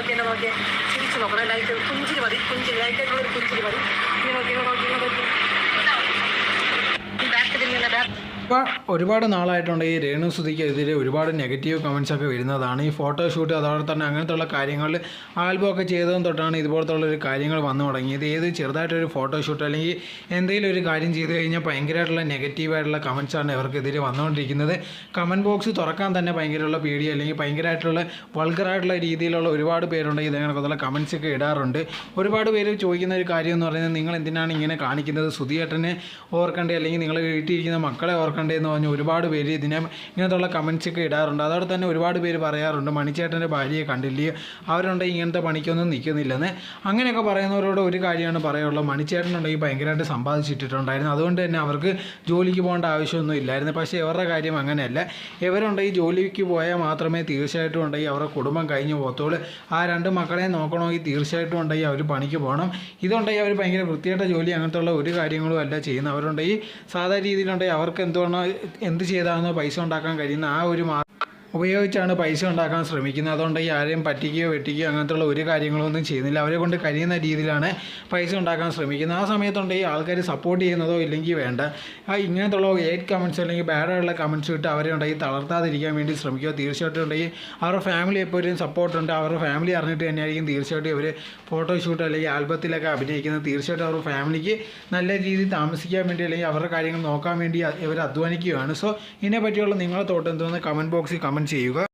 നോക്കി എന്നെ നോക്കിയേ ചിരിച്ചു നോക്കണം ലൈറ്റ് പുഞ്ചിരി മതി പുഞ്ചിരി ലൈറ്റായിട്ടുള്ള ഒരു പുഞ്ചിരി മതി ഇങ്ങനെ നോക്കി ഇങ്ങനെ നോക്കി ഇങ്ങനെ നോക്കി ഇപ്പോൾ ഒരുപാട് നാളായിട്ടുണ്ട് ഈ രേണു സുധിക്കെതിരെ ഒരുപാട് നെഗറ്റീവ് കമൻസ് ഒക്കെ വരുന്നതാണ്. ഈ ഫോട്ടോഷൂട്ട് അതോടെ തന്നെ അങ്ങനത്തുള്ള കാര്യങ്ങളിൽ ആൽബം ഒക്കെ ചെയ്തതും തൊട്ടാണ് ഇതുപോലത്തുള്ള ഒരു കാര്യങ്ങൾ വന്നു തുടങ്ങിയത്. ഏത് ചെറുതായിട്ടൊരു ഫോട്ടോഷൂട്ട് അല്ലെങ്കിൽ എന്തെങ്കിലും ഒരു കാര്യം ചെയ്ത് കഴിഞ്ഞാൽ ഭയങ്കരമായിട്ടുള്ള നെഗറ്റീവായിട്ടുള്ള കമൻസാണ് ഇവർക്കെതിരെ വന്നുകൊണ്ടിരിക്കുന്നത്. കമന്റ് ബോക്സ് തുറക്കാൻ തന്നെ ഭയങ്കരമുള്ള പേടി അല്ലെങ്കിൽ ഭയങ്കരമായിട്ടുള്ള വൾഗറായിട്ടുള്ള രീതിയിലുള്ള ഒരുപാട് പേരുണ്ട്. ഇതേകണക്കുള്ള കമൻസ് ഒക്കെ ഇടാറുണ്ട്. ഒരുപാട് പേര് ചോദിക്കുന്ന ഒരു കാര്യം എന്ന് പറയുന്നത് നിങ്ങൾ എന്തിനാണ് ഇങ്ങനെ കാണിക്കുന്നത്? സുധിയേട്ടനെ ഓർക്കണ്ടേ? അല്ലെങ്കിൽ നിങ്ങൾ വീട്ടിലിരിക്കുന്ന മക്കളെ ഓർക്കണ്ടേ? എന്ന് പറഞ്ഞ് ഒരുപാട് പേര് ഇതിനെ ഇങ്ങനത്തുള്ള കമൻസ് ഒക്കെ ഇടാറുണ്ട്. അതോടെ തന്നെ ഒരുപാട് പേര് പറയാറുണ്ട് മണിച്ചേട്ടന്റെ ഭാര്യയെ കണ്ടില്ലേ? അവരുണ്ടെങ്കിൽ ഇങ്ങനത്തെ പണിക്കൊന്നും നിൽക്കുന്നില്ലെന്ന് അങ്ങനെയൊക്കെ പറയുന്നവരോട് ഒരു കാര്യമാണ് പറയുള്ളൂ മണിച്ചേട്ടനുണ്ടെങ്കിൽ ഭയങ്കരമായിട്ട് സമ്പാദിച്ചിട്ടുണ്ടായിരുന്നു അതുകൊണ്ട് തന്നെ അവർക്ക് ജോലിക്ക് പോകേണ്ട ആവശ്യമൊന്നും ഇല്ലായിരുന്നു. പക്ഷേ ഇവരുടെ കാര്യം അങ്ങനെയല്ല. ഇവരുണ്ടെങ്കിൽ ജോലിക്ക് പോയാൽ മാത്രമേ തീർച്ചയായിട്ടും ഉണ്ടെങ്കിൽ അവരുടെ കുടുംബം കഴിഞ്ഞു പോകത്തുള്ളൂ. ആ രണ്ട് മക്കളെ നോക്കണമെങ്കിൽ തീർച്ചയായിട്ടും ഉണ്ടെങ്കിൽ അവർ പണിക്ക് പോകണം. ഇതുണ്ടെങ്കിൽ അവർ ഭയങ്കര വൃത്തിയായിട്ട ജോലി അങ്ങനത്തുള്ള ഒരു കാര്യങ്ങളും അല്ല ചെയ്യുന്നവരുണ്ടെങ്കിൽ സാധാരണ സാധാ രീതിയിലുണ്ടെങ്കിൽ അവർക്ക് എന്തുകൊണ്ടോ എന്ത് ചെയ്താണോ പൈസ ഉണ്ടാക്കാൻ കഴിയുന്ന ആ ഒരു മാ ഉപയോഗിച്ചാണ് പൈസ ഉണ്ടാക്കാൻ ശ്രമിക്കുന്നത്. അതുകൊണ്ട് ഈ ആരെയും പറ്റിക്കുകയോ വെട്ടിക്കുകയോ അങ്ങനത്തുള്ള ഒരു കാര്യങ്ങളൊന്നും ചെയ്യുന്നില്ല. അവരെ കൊണ്ട് കഴിയുന്ന രീതിയിലാണ് പൈസ ഉണ്ടാക്കാൻ ശ്രമിക്കുന്നത്. ആ സമയത്തുണ്ട് ഈ ആൾക്കാർ സപ്പോർട്ട് ചെയ്യുന്നതോ ഇല്ലെങ്കിൽ വേണ്ട. ആ ഇങ്ങനത്തുള്ള എയ്റ്റ് കമൻസ് അല്ലെങ്കിൽ ബാഡായുള്ള കമൻസ് ഇട്ട് അവരെ ഉണ്ടെങ്കിൽ തളർത്താതിരിക്കാൻ വേണ്ടി ശ്രമിക്കുക. തീർച്ചയായിട്ടും ഉണ്ടെങ്കിൽ അവരുടെ ഫാമിലി എപ്പോഴും സപ്പോർട്ടുണ്ട് അവരുടെ ഫാമിലി അറിഞ്ഞിട്ട് തന്നെയായിരിക്കും തീർച്ചയായിട്ടും ഇവർ ഫോട്ടോഷൂട്ട് അല്ലെങ്കിൽ ആൽബത്തിലൊക്കെ അഭിനയിക്കുന്നത്. തീർച്ചയായിട്ടും അവരുടെ ഫാമിലിക്ക് നല്ല രീതിയിൽ താമസിക്കാൻ വേണ്ടി അല്ലെങ്കിൽ അവരുടെ കാര്യങ്ങൾ നോക്കാൻ വേണ്ടി ഇവർ അധ്വാനിക്കുകയാണ്. സോ ഇതിനെ പറ്റിയുള്ള നിങ്ങളെ തോട്ട് എന്തോന്ന് കമന്റ് ബോക്സിൽ കമന്റ് ചെയ്യുക.